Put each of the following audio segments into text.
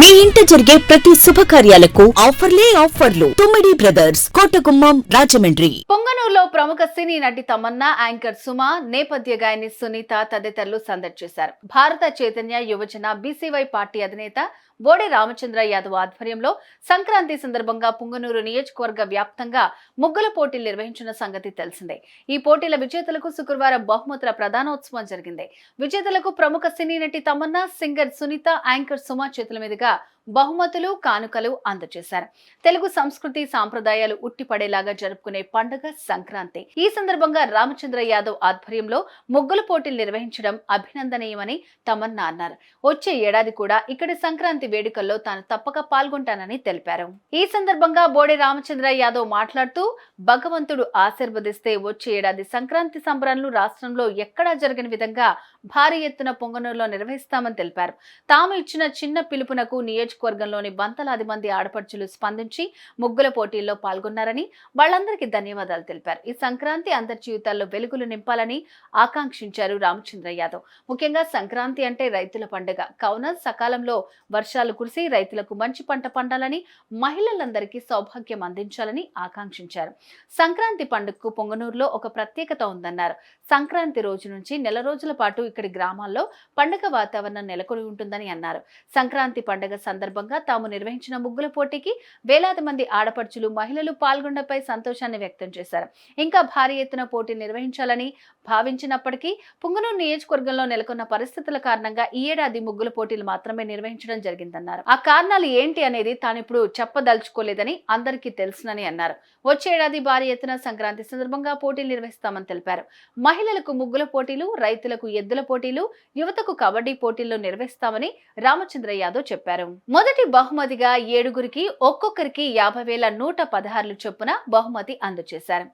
మీ ఇంట జరిగే ప్రతి శుభకార్యాలకు ఆఫర్లే ఆఫర్లు. తుమ్మిడి బ్రదర్స్ కోటగుమ్మం రాజమండ్రి. పొంగనూరులో ప్రముఖ సినీ నటి తమన్నా యాంకర్ సుమ నేపథ్య గాయని సునీత తదితరులు సందడి చేశారు. భారత చైతన్య యువజన బీసీవై పార్టీ అధినేత బోడే రామచంద్ర యాదవ్ ఆధ్వర్యంలో సంక్రాంతి సందర్భంగా పుంగనూరు నియోజకవర్గ వ్యాప్తంగా ముగ్గుల పోటీలు నిర్వహించిన సంగతి తెలిసిందే. ఈ పోటీల విజేతలకు శుక్రవారం బహుమతుల ప్రధానోత్సవం జరిగింది. విజేతలకు ప్రముఖ సినీ నటి తమన్నా సింగర్ సునీత యాంకర్ సుమ చేతుల మీదుగా acá. బహుమతులు కానుకలు అందజేశారు. తెలుగు సంస్కృతి సాంప్రదాయాలు ఉట్టిపడేలాగా జరుపుకునే పండుగ సంక్రాంతి. ఈ సందర్భంగా రామచంద్ర యాదవ్ ఆధ్వర్యంలో ముగ్గుల పోటీలు నిర్వహించడం అభినందనీయమని తమన్నా అన్నారు. వచ్చే ఏడాది కూడా ఇక్కడి సంక్రాంతి వేడుకల్లో తాను తప్పక పాల్గొంటానని తెలిపారు. ఈ సందర్భంగా బోడే రామచంద్ర యాదవ్ మాట్లాడుతూ భగవంతుడు ఆశీర్వదిస్తే వచ్చే ఏడాది సంక్రాంతి సంబరాలను రాష్ట్రంలో ఎక్కడా జరగని విధంగా భారీ ఎత్తున పొంగనూరులో నిర్వహిస్తామని తెలిపారు. తాము ఇచ్చిన చిన్న పిలుపునకు నియోజక నియోజకవర్గంలోని వందలాది మంది ఆడపడుచులు స్పందించి ముగ్గుల పోటీల్లో పాల్గొన్నారని వాళ్ళందరికీ ధన్యవాదాలు తెలిపారు. ఈ సంక్రాంతి అందరి జీవితాల్లో వెలుగులు నింపాలని ఆకాంక్షించారు రామచంద్ర యాదవ్. ముఖ్యంగా సంక్రాంతి అంటే రైతుల పండుగ. కావున సకాలంలో వర్షాలు కురిసి రైతులకు మంచి పంట పండాలని మహిళలందరికీ సౌభాగ్యం అందించాలని ఆకాంక్షించారు. సంక్రాంతి పండుగకు పొంగనూరులో ఒక ప్రత్యేకత ఉందన్నారు. సంక్రాంతి రోజు నుంచి నెల రోజుల పాటు ఇక్కడి గ్రామాల్లో పండుగ వాతావరణం నెలకొని ఉంటుందని అన్నారు. సంక్రాంతి పండుగ సందర్భంగా సందర్భంగా తాము నిర్వహించిన ముగ్గుల పోటీకి వేలాది మంది ఆడపడుచులు మహిళలు పాల్గొనపై సంతోషాన్ని వ్యక్తం చేశారు. ఇంకా భారీ ఎత్తున పోటీ నిర్వహించాలని భావించినప్పటికీ పుంగనూరు నియోజకవర్గంలో నెలకొన్న పరిస్థితుల కారణంగా ఈ ఏడాది ముగ్గుల పోటీలు మాత్రమే నిర్వహించడం జరిగిందన్నారు. ఆ కారణాలు ఏంటి అనేది తాను ఇప్పుడు చెప్పదలుచుకోలేదని అందరికీ తెలుసునని అన్నారు. వచ్చే ఏడాది భారీ ఎత్తున సంక్రాంతి సందర్భంగా పోటీలు నిర్వహిస్తామని తెలిపారు. మహిళలకు ముగ్గుల పోటీలు రైతులకు ఎద్దుల పోటీలు యువతకు కబడ్డీ పోటీల్లో నిర్వహిస్తామని రామచంద్ర యాదవ్ చెప్పారు. మొదటి బహుమతిగా ఏడుగురికి ఒక్కొక్కరికి యాభై వేల నూట పదహారులు చొప్పున బహుమతి అందజేశారు.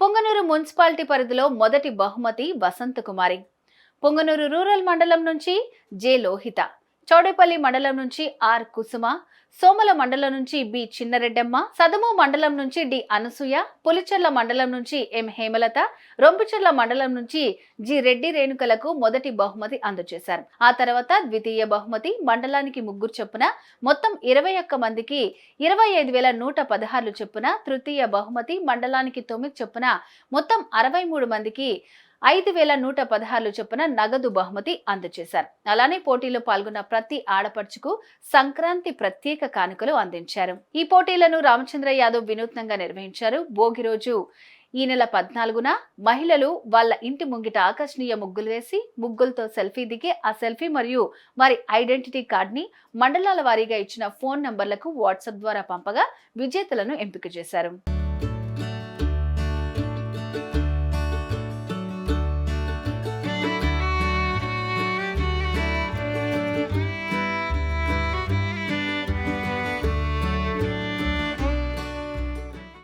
పొంగనూరు మున్సిపాలిటీ పరిధిలో మొదటి బహుమతి వసంత కుమారి పొంగనూరు రూరల్ మండలం నుంచి జే లోహిత. చౌడేపల్లి మండలం నుంచి ఆర్ కుసుమ సోమల మండలం నుంచి బి చిన్నరెడ్డమ్మ సదము మండలం నుంచి డి అనసూయ పులిచెర్ల మండలం నుంచి ఎం హేమలత రొంపిచెర్ల మండలం నుంచి జి రెడ్డి రేణుకలకు మొదటి బహుమతి అందజేశారు. ఆ తర్వాత ద్వితీయ బహుమతి మండలానికి ముగ్గురు చొప్పున మొత్తం ఇరవై ఒక్క మందికి ఇరవై ఐదు వేల నూట పదహారులు చొప్పున తృతీయ బహుమతి మండలానికి తొమ్మిది చొప్పున మొత్తం అరవై మూడు మందికి ఐదు వేల నూట పదహారులు చొప్పున నగదు బహుమతి అందజేశారు. అలానే పోటీలో పాల్గొన్న ప్రతి ఆడపడుచుకు సంక్రాంతి ప్రత్యేక కానుకలు అందించారు. ఈ పోటీలను రామచంద్ర యాదవ్ వినూత్నంగా నిర్వహించారు. భోగి రోజు ఈ నెల పద్నాలుగున మహిళలు వాళ్ళ ఇంటి ముంగిట ఆకర్షణీయ ముగ్గులు వేసి ముగ్గులతో సెల్ఫీ దిగి ఆ సెల్ఫీ మరియు వారి ఐడెంటిటీ కార్డ్ని మండలాల వారీగా ఇచ్చిన ఫోన్ నంబర్లకు వాట్సాప్ ద్వారా పంపగా విజేతలను ఎంపిక చేశారు.